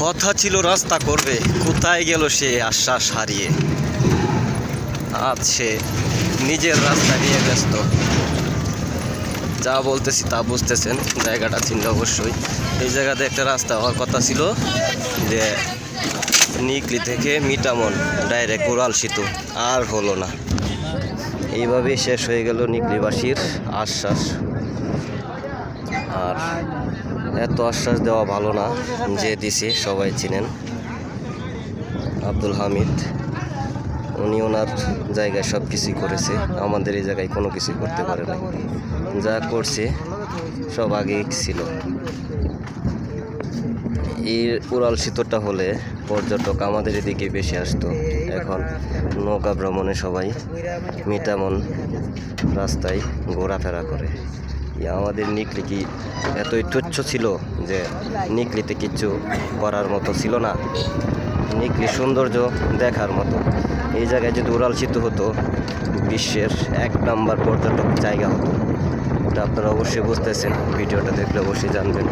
কথা ছিল, রাস্তা করবে। কোথায় গেল সে আশ্বাস হারিয়ে? আজ সে নিজের রাস্তা নিয়ে ব্যস্ত। যা বলতেছি তা বুঝতেছেন, জায়গাটা চিনলে অবশ্যই। এই জায়গাতে একটা রাস্তা হওয়ার কথা ছিল, যে নিকলি থেকে মিটামন, ডাইরেক্ট উড়াল সেতু। আর হলো না। এইভাবেই শেষ হয়ে গেল নিকলিবাসীর আশ্বাস। আর এত আশ্বাস দেওয়া ভালো না যে দিছে, সবাই চিনেন। আব্দুল হামিদ, উনি ওনার জায়গায় সব কিছুই করেছে, আমাদের এই জায়গায় কোনো কিছুই করতে পারে না যা করছে, সব আগেই ছিল। এই উড়াল সেতুটা হলে পর্যটক আমাদের এদিকে বেশি আসতো। এখন নৌকা ভ্রমণে সবাই মিটামন রাস্তায় ঘোরাফেরা করে। আমাদের নিকলি কি এতই তুচ্ছ ছিল যে নিকলিতে কিচ্ছু করার মতো ছিল না? নিকলি সৌন্দর্য দেখার মতো। এই জায়গায় যদি উড়াল হতো, বিশ্বের এক নাম্বার পর্যটক জায়গা হতো। এটা আপনারা অবশ্যই বুঝতেছেন, ভিডিওটা দেখলে অবশ্যই জানবেন।